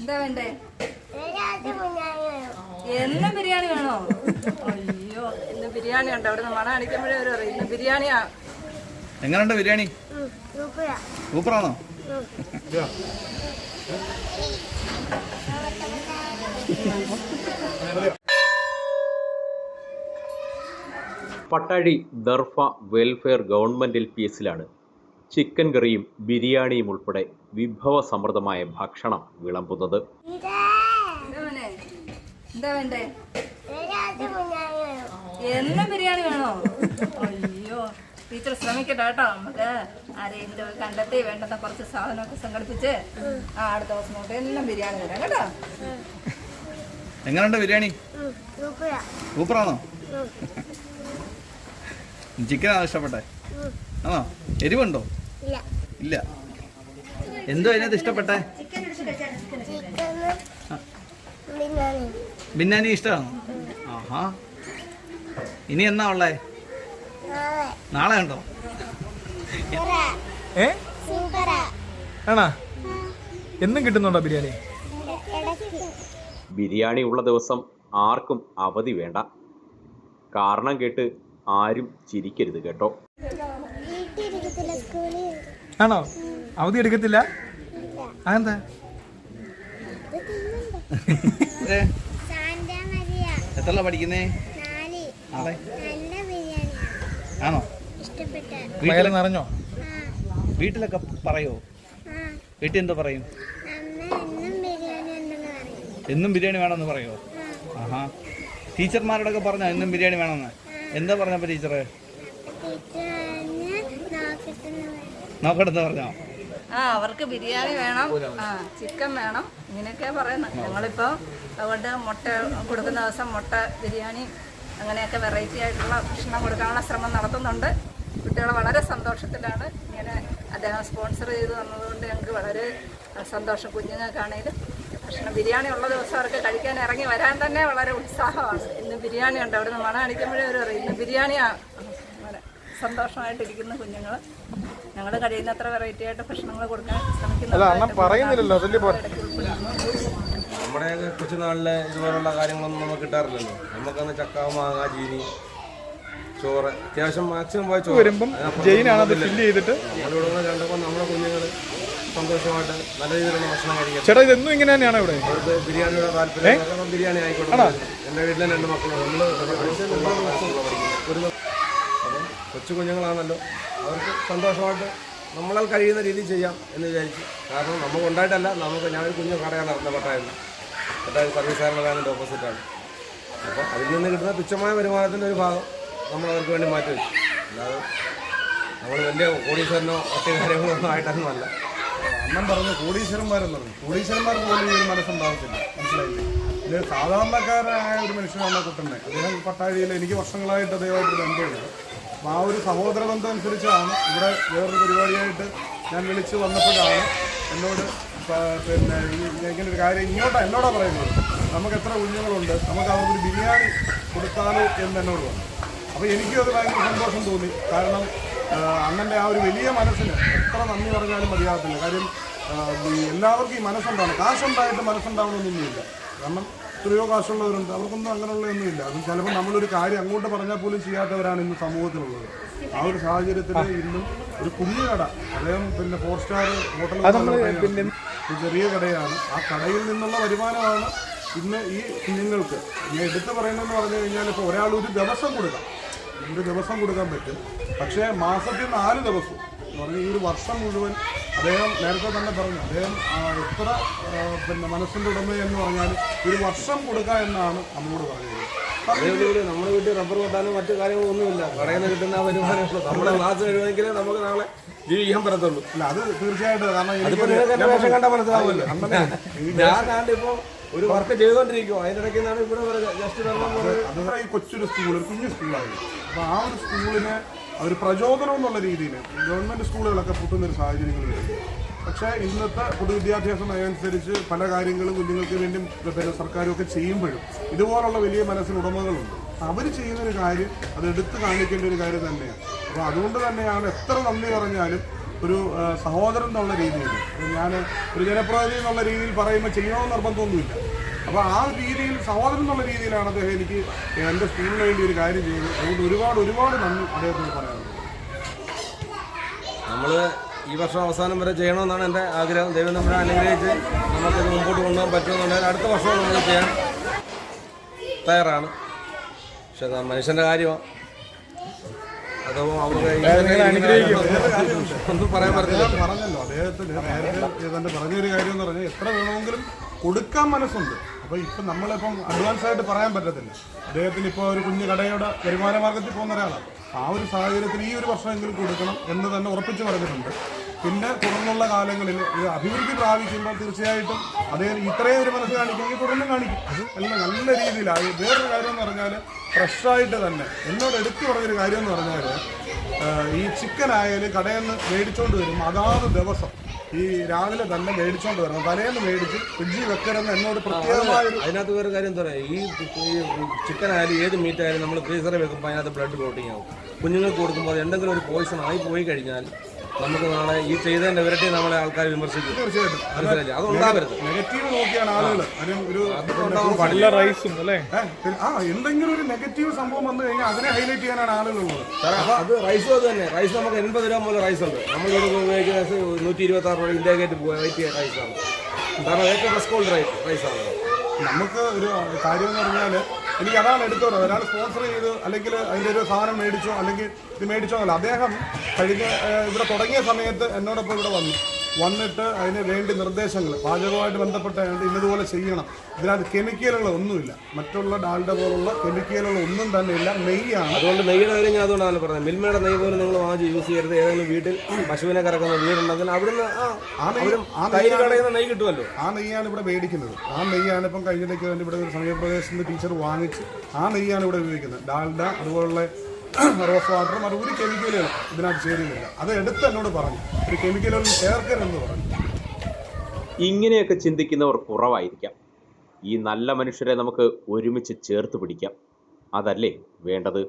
എന്താ വേണ്ടേ? എന്നും ബിരിയാണി വേണോ? അയ്യോ ഇന്ന് ബിരിയാണി ഉണ്ട്. അവിടെ നിന്ന് കാണിക്കുമ്പോഴേ അടിക്കുമ്പോഴേ ഒരു ഇന്ന് ബിരിയാണിയാ. എങ്ങനെയുണ്ട് biryani? സൂപ്പറാണോ? Pattazhi Darfa welfare government L P എസിലാണ്. Chicken കറിയും ബിരിയാണിയും ഉൾപ്പെടെ വിഭവ സമൃദ്ധമായ ഭക്ഷണം വിളമ്പുന്നത്. എന്നും ബിരിയാണി വേണോ? അയ്യോ ടീച്ചർ ശ്രമിക്കട്ടെ കേട്ടോ. നമുക്ക് ആരെങ്കിലും കണ്ടെത്തി വേണ്ടുന്ന കുറച്ച് സാധനമൊക്കെ സംഘടിപ്പിച്ച് ആ അടുത്ത ദിവസം തൊട്ട് എല്ലാം ബിരിയാണി തരാം കേട്ടോ. എങ്ങനെയുണ്ട് ബിരിയാണി? സൂപ്പറാണോ? ചിക്കനാണോ ഇഷ്ടപ്പെട്ടെ? ആണോ? എരിവുണ്ടോ? ഇല്ല. എന്തോ അതിനകത്ത് ഇഷ്ടപ്പെട്ട? ബിന്നാനി ഇഷ്ടമാണോ? ആഹാ. ഇനി എന്നാ ഉള്ളേ? നാളെ. ഉണ്ടോ? ഏ? ആണാ? എന്നും കിട്ടുന്നുണ്ടോ ബിരിയാണി? ബിരിയാണി ഉള്ള ദിവസം ആർക്കും അവധി വേണ്ട. കാരണം കേട്ട് ആരും ചിരിക്കരുത് കേട്ടോ. ആണോ? അവധി എടുക്കത്തില്ല? അതെന്താ? ഏ, എത്രല്ല പഠിക്കുന്നേ? ആണോ? വയറ് നിറഞ്ഞോ? വീട്ടിലൊക്കെ പറയോ? വീട്ടിൽ എന്താ പറയും? എന്നും ബിരിയാണി വേണമെന്ന് പറയോ? ആഹാ. ടീച്ചർമാരോടൊക്കെ പറഞ്ഞോ എന്നും ബിരിയാണി വേണമെന്ന്? എന്താ പറഞ്ഞപ്പോ ടീച്ചറ് നോക്കട്ടെന്ന് പറഞ്ഞോ. ആ അവർക്ക് ബിരിയാണി വേണം. ആ ചിക്കൻ വേണം. ഇങ്ങനെയൊക്കെ പറയുന്നത് ഞങ്ങളിപ്പോ അതുകൊണ്ട് മുട്ട കൊടുക്കുന്ന ദിവസം മുട്ട ബിരിയാണി അങ്ങനെയൊക്കെ വെറൈറ്റി ആയിട്ടുള്ള ഭക്ഷണം കൊടുക്കാനുള്ള ശ്രമം നടത്തുന്നുണ്ട്. കുട്ടികൾ വളരെ സന്തോഷത്തിലാണ് ഇങ്ങനെ അദ്ദേഹം സ്പോൺസർ ചെയ്ത് തന്നതുകൊണ്ട് ഞങ്ങൾക്ക് വളരെ സന്തോഷം. കുഞ്ഞുങ്ങൾക്കാണേലും ഭക്ഷണം ബിരിയാണി ഉള്ള ദിവസം അവർക്ക് കഴിക്കാൻ ഇറങ്ങി വരാൻ തന്നെ വളരെ ഉത്സാഹമാണ്. ഇന്ന് ബിരിയാണി ഉണ്ട്. അവിടെ നിന്ന് മണം അടിക്കുമ്പോഴേ ഒരു ഇന്ന് ബിരിയാണിയാണ് സന്തോഷമായിട്ടിരിക്കുന്ന കുഞ്ഞുങ്ങൾ ഞങ്ങൾ കഴിയുന്നത്ര വെറൈറ്റി ആയിട്ട് ഭക്ഷണങ്ങൾ കൊടുക്കാൻ ശ്രമിക്കുന്നു നമ്മുടെ കൊച്ചുനാളിലെ ഇതുപോലുള്ള കാര്യങ്ങളൊന്നും നമുക്ക് കിട്ടാറില്ലല്ലോ. നമുക്കന്ന് ചക്ക മാങ്ങ ജീനി ചോറ് അത്യാവശ്യം മാക്സിമം പോയി ചോറ്. വരുമ്പം ജയിനാണ് അത് ഫില്ല് ചെയ്തിട്ട്. നമ്മളിവിടെ നിന്ന് കണ്ടപ്പോൾ നമ്മുടെ കുഞ്ഞുങ്ങൾ സന്തോഷമായിട്ട് നല്ല രീതിയിലുള്ള ഭക്ഷണം കഴിക്കാം ചേട്ടാ ഇതെന്നും ഇങ്ങനെ തന്നെയാണ് ഇവിടെ? അവർക്ക് ബിരിയാണിയുടെ താല്പര്യം ബിരിയാണി ആയിക്കോട്ടെ എന്റെ വീട്ടിലെ രണ്ട് മക്കളും നമ്മൾ ഒരു കൊച്ചു കുഞ്ഞുങ്ങളാണല്ലോ അവർക്ക് സന്തോഷമായിട്ട് നമ്മളാൽ കഴിയുന്ന രീതിയിൽ ചെയ്യാം എന്ന് വിചാരിച്ചു. കാരണം നമുക്ക് ഉണ്ടായിട്ടല്ല നമുക്ക് ഞാനൊരു കുഞ്ഞു കടയാണ് നടന്ന പട്ടായിരുന്നു പട്ടായം സർവീസ് ബാങ്കിന്റെ ഓപ്പോസിറ്റാണ് അപ്പോൾ അതിൽ നിന്ന് കിട്ടുന്ന തുച്ഛമായ വരുമാനത്തിന്റെ ഒരു ഭാഗം നമ്മൾ അവർക്ക് വേണ്ടി മാറ്റി വെച്ചു. അല്ലാതെ നമ്മൾ വലിയ കോടീശ്വരനോ മറ്റു കാര്യങ്ങളോ ഒന്നും ആയിട്ടൊന്നുമല്ല അന്നം പറഞ്ഞു കോടീശ്വരന്മാരെന്ന് പറഞ്ഞു. കോടീശ്വരന്മാർ പോലും ഈ ഒരു മനസ്സുണ്ടാവത്തില്ല മനസ്സിലായില്ലേ? ഇത് സാധാരണക്കാരായ ഒരു മനുഷ്യനാണ് കുട്ടന്റെ. അദ്ദേഹം പട്ടാഴിയിൽ എനിക്ക് വർഷങ്ങളായിട്ട് അദ്ദേഹമായിട്ട് ബന്ധമുണ്ട്. ആ ഒരു സഹോദര ബന്ധം അനുസരിച്ചാണ് ഇവിടെ വേറൊരു പരിപാടിയായിട്ട് ഞാൻ വിളിച്ചു വന്നപ്പോഴാണ് എന്നോട് പിന്നെ ഇങ്ങനെ ഒരു കാര്യം ഇങ്ങോട്ടാ എന്നോടാ പറയുന്നത്? നമുക്ക് എത്ര കുഞ്ഞുങ്ങളുണ്ട് നമുക്ക് അവർക്കൊരു ബിരിയാണി കൊടുത്താലോ എന്ന് എന്നോട് പറഞ്ഞു. അപ്പോൾ എനിക്കും അത് ഭയങ്കര സന്തോഷം തോന്നി. കാരണം അണ്ണന്റെ ആ ഒരു വലിയ മനസ്സിന് എത്ര നന്ദി പറഞ്ഞാലും മതിയാകത്തില്ല. കാര്യം എല്ലാവർക്കും ഈ മനസ്സുണ്ടാവണം. കാശുണ്ടായിട്ട് മനസ്സുണ്ടാവണമെന്നൊന്നുമില്ല. കാരണം എത്രയോ കാശുള്ളവരുണ്ട്. അവർക്കൊന്നും അങ്ങനെയുള്ളതൊന്നുമില്ല അത് ചിലപ്പോൾ നമ്മളൊരു കാര്യം അങ്ങോട്ട് പറഞ്ഞാൽ പോലും ചെയ്യാത്തവരാണ് ഇന്ന് സമൂഹത്തിലുള്ളത്. ആ ഒരു സാഹചര്യത്തിൽ ഇന്നും ഒരു കുഞ്ഞു കട. അദ്ദേഹം പിന്നെ ഫോർ സ്റ്റാർ ഹോട്ടൽ ഒരു ചെറിയ കടയാണ്. ആ കടയിൽ നിന്നുള്ള വരുമാനമാണ് ഇന്ന് ഈ കുഞ്ഞുങ്ങൾക്ക്. ഞാൻ എടുത്തു പറയുന്നതെന്ന് പറഞ്ഞു കഴിഞ്ഞാൽ ഇപ്പോൾ ഒരാൾ ഒരു ദിവസം കൊടുക്കാം. ഒരു ദിവസം കൊടുക്കാൻ പറ്റും. പക്ഷേ മാസത്തിൽ നാല് ദിവസം. എന്ന് പറഞ്ഞാൽ ഈ ഒരു വർഷം മുഴുവൻ അദ്ദേഹം നേരത്തെ തന്നെ പറഞ്ഞു അദ്ദേഹം എത്ര പിന്നെ മനസ്സിന്റെ ഉടമ എന്ന് പറഞ്ഞാൽ ഒരു വർഷം കൊടുക്കുക എന്നാണ് നമ്മളോട് പറഞ്ഞത്. അതേപോലെ നമ്മുടെ വീട്ടിൽ റബ്ബർ വെട്ടാനും മറ്റു കാര്യങ്ങളൊന്നുമില്ല. കടയിൽ നിന്ന് കിട്ടുന്ന വരുമാനമുള്ളൂ. നമ്മുടെ ക്ലാസ് കഴിയുമെങ്കിലേ നമുക്ക് നാളെ ജീവിക്കാൻ പറ്റത്തുള്ളൂ. അല്ല അത് തീർച്ചയായിട്ടും കാരണം കണ്ടാൽ മനസ്സിലാവുമല്ലോ. ഞാൻ കണ്ടിപ്പോ ഒരു വർക്ക് ചെയ്തുകൊണ്ടിരിക്കും അതിനിടയ്ക്ക് നിന്നാണ് ഇവിടെ ജസ്റ്റ് ഈ കൊച്ചൊരു സ്കൂൾ ഒരു കുഞ്ഞു സ്കൂളായിരുന്നു അപ്പൊ ആ ഒരു സ്കൂളിനെ ഒരു പ്രചോദനം എന്നുള്ള രീതിയിൽ ഗവൺമെന്റ് സ്കൂളുകളൊക്കെ പൊട്ടുന്നൊരു സാഹചര്യങ്ങൾ വരുന്നു പക്ഷേ ഇന്നത്തെ പൊതുവിദ്യാഭ്യാസം അനുസരിച്ച് പല കാര്യങ്ങളും കുഞ്ഞുങ്ങൾക്ക് വേണ്ടിയും പിന്നെ സർക്കാരൊക്കെ ചെയ്യുമ്പോഴും ഇതുപോലുള്ള വലിയ മനസ്സിന് ഉടമകളുണ്ട്. അവർ ചെയ്യുന്നൊരു കാര്യം അത് എടുത്തു കാണിക്കേണ്ട ഒരു കാര്യം തന്നെയാണ്. അപ്പോൾ അതുകൊണ്ട് തന്നെയാണ് എത്ര നന്ദി പറഞ്ഞാലും ഒരു സഹോദരൻ എന്നുള്ള രീതിയിൽ ഞാൻ ഒരു ജനപ്രതിനിധി എന്നുള്ള രീതിയിൽ പറയുമ്പോൾ ചെയ്യണമെന്ന് നിർബന്ധമൊന്നുമില്ല. അപ്പോൾ ആ രീതിയിൽ സഹോദരൻ എന്നുള്ള രീതിയിലാണ് അദ്ദേഹം എനിക്ക് എന്റെ സ്കൂളിന് വേണ്ടി ഒരു കാര്യം ചെയ്തത്. അതുകൊണ്ട് ഒരുപാട് ഒരുപാട് നന്ദി അദ്ദേഹത്തിന് പറയാനുള്ളത്. നമ്മൾ ഈ വർഷം അവസാനം വരെ ചെയ്യണമെന്നാണ് എന്റെ ആഗ്രഹം. ദൈവം നമ്മളെ അനുഗ്രഹിച്ച് നമുക്കിത് മുമ്പോട്ട് കൊണ്ടുപോകാൻ പറ്റുമെന്നുണ്ടെങ്കിൽ അടുത്ത വർഷം നമ്മൾ ചെയ്യാൻ തയ്യാറാണ്. പക്ഷെ മനുഷ്യന്റെ കാര്യമാണ് അതോ അവർക്ക് ഒന്നും പറയാൻ പറ്റില്ല പറഞ്ഞല്ലോ അദ്ദേഹത്തിന് നേരത്തെ പറഞ്ഞൊരു കാര്യം എന്ന് പറഞ്ഞാൽ എത്ര വേണമെങ്കിലും കൊടുക്കാൻ മനസ്സുണ്ട്. അപ്പോൾ ഇപ്പം നമ്മളിപ്പം അഡ്വാൻസ് ആയിട്ട് പറയാൻ പറ്റത്തില്ല. അദ്ദേഹത്തിന് ഇപ്പോൾ ഒരു കുഞ്ഞു കടയുടെ വരുമാന മാർഗത്തിൽ പോകുന്ന ഒരാളാണ്. ആ ഒരു സാഹചര്യത്തിൽ ഈ ഒരു വർഷമെങ്കിലും കൊടുക്കണം എന്ന് തന്നെ ഉറപ്പിച്ചു പറഞ്ഞിട്ടുണ്ട്. പിന്നെ തുടർന്നുള്ള കാലങ്ങളിൽ ഇത് അഭിവൃദ്ധി പ്രാപിക്കുമ്പോൾ തീർച്ചയായിട്ടും അദ്ദേഹം ഇത്രയും ഒരു മനസ്സ് കാണിക്കുമെങ്കിൽ തുടർന്നും കാണിക്കും. അത് നല്ല രീതിയിലാണ് വേറൊരു കാര്യം എന്ന് പറഞ്ഞാൽ ഫ്രഷായിട്ട് തന്നെ എന്നോട് എടുത്തു പറഞ്ഞൊരു കാര്യം എന്ന് പറഞ്ഞാൽ ഈ ചിക്കൻ ആയാലും കടയിൽ നിന്ന് മേടിച്ചുകൊണ്ട് വരും അതാത് ദിവസം ഈ രാവിലെ തന്നെ മേടിച്ചോണ്ട് വരണം. തലേന്ന് മേടിച്ച് ഫ്രിഡ്ജിൽ വെക്കരുതെന്ന് എന്നോട് പ്രത്യേകമായ അതിനകത്ത് വേറെ കാര്യം എന്താ പറയുക ഈ ചിക്കൻ ആയാലും ഏത് മീറ്റ് ആയാലും നമ്മൾ ഫ്രീസറിൽ വെക്കുമ്പോൾ അതിനകത്ത് ബ്ലഡ് ക്ലോട്ടിങ് ആവും. കുഞ്ഞുങ്ങൾക്ക് കൊടുക്കുമ്പോൾ അത് എന്തെങ്കിലും ഒരു പോയിസൺ ആയി പോയി കഴിഞ്ഞാൽ നമുക്ക് നാളെ ഈ ചെയ്തതിന്റെ ഇരട്ടി നമ്മളെ ആൾക്കാർ വിമർശിക്കും. തീർച്ചയായിട്ടും. മനസ്സിലായില്ലേ? അത് ഉണ്ടാവരുത്. നെഗറ്റീവ് നോക്കിയാണ് ആളുകൾ ഒരു റൈസും അല്ലേ? ആ എന്തെങ്കിലും ഒരു നെഗറ്റീവ് സംഭവം വന്നു കഴിഞ്ഞാൽ അതിനെ ഹൈലൈറ്റ് ചെയ്യാനാണ് ആളുകളുള്ളത് അത് റൈസും അത് തന്നെ. റൈസ് നമുക്ക് എൺപത് രൂപ മുതൽ റൈസ് ഉണ്ട്. നമ്മൾ ഉപയോഗിക്കുന്ന നൂറ്റി ഇരുപത്തി ആറ് രൂപ ഇന്ത്യ ഗേറ്റ് വെയിറ്റ് റൈസാണ് കാരണം ഏറ്റവും റെസ്കോൾഡ് റൈസ് റൈസാണ് നമുക്ക് ഒരു കാര്യം എന്ന് പറഞ്ഞാൽ എനിക്ക് അതാണ് എടുത്തത് ഒരാൾ സ്പോൺസർ ചെയ്ത് അല്ലെങ്കിൽ അതിന്റെ ഒരു സാധനം മേടിച്ചോ അല്ലെങ്കിൽ ഇത് മേടിച്ചോ അല്ല അദ്ദേഹം കഴിഞ്ഞ ഇവിടെ തുടങ്ങിയ സമയത്ത് എന്നോടൊപ്പം ഇവിടെ വന്നു. വന്നിട്ട് അതിന് വേണ്ടി നിർദ്ദേശങ്ങൾ. പാചകവുമായിട്ട് ബന്ധപ്പെട്ട ഇന്നതുപോലെ ചെയ്യണം. ഇതിനകത്ത് കെമിക്കലുകൾ ഒന്നുമില്ല. മറ്റുള്ള ഡാൽഡ പോലുള്ള കെമിക്കലുകൾ ഒന്നും തന്നെ ഇല്ല. നെയ്യാണ്. അതുകൊണ്ട് നെയ്യുടെ കാര്യം ഞാൻ അതുകൊണ്ടാണ് പറഞ്ഞത്. മിൽമയുടെ നെയ്യ് പോലും നിങ്ങൾ വാങ്ങിച്ച് യൂസ് ചെയ്യരുത്. ഏതെങ്കിലും വീട്ടിൽ പശുവിനെ കറക്കുന്ന വീടുണ്ടെങ്കിൽ അവിടുന്ന് ആ നെയ്യ് ആ തൈര് കടയിൽ നെയ്യ് കിട്ടുമല്ലോ. ആ നെയ്യാണ് ഇവിടെ മേടിക്കുന്നത്. ആ നെയ്യാണ് ഇപ്പം കഴിഞ്ഞിടയ്ക്ക് വേണ്ടി ഇവിടെ ഒരു സമയപ്രദേശത്ത് ടീച്ചർ വാങ്ങിച്ച് ആ നെയ്യാണ് ഇവിടെ ഉപയോഗിക്കുന്നത്. ഡാൽഡ അതുപോലുള്ള റോസ് വാട്ടർ അത് ഒരു കെമിക്കലുകൾ ഇതിനകത്ത് ചേരുന്നില്ല അത് എടുത്ത് എന്നോട് പറഞ്ഞു. ഒരു കെമിക്കലുകൾ ചേർക്കരുതെന്ന് പറഞ്ഞു. ഇങ്ങനെയൊക്കെ ചിന്തിക്കുന്നവർ കുറവായിരിക്കാം. ഈ നല്ല മനുഷ്യരെ നമുക്ക് ഒരുമിച്ച് ചേർത്ത് പിടിക്കാം. അതല്ലേ വേണ്ടത്?